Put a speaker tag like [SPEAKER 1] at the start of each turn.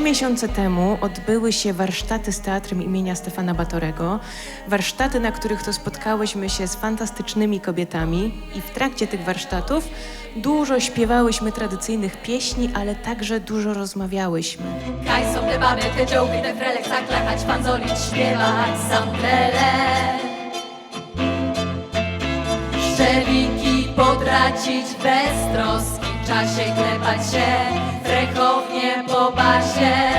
[SPEAKER 1] miesiące temu odbyły się warsztaty z teatrem imienia Stefana Batorego. Warsztaty, na których to spotkałyśmy się z fantastycznymi kobietami i w trakcie tych warsztatów dużo śpiewałyśmy tradycyjnych pieśni, ale także dużo rozmawiałyśmy.
[SPEAKER 2] Kaj są te te czołgi, te frelek, zaklachać, fanzolić, śpiewać samplele. Szczeliki potracić bez troski, czasie klepać się, w rechownie po basie.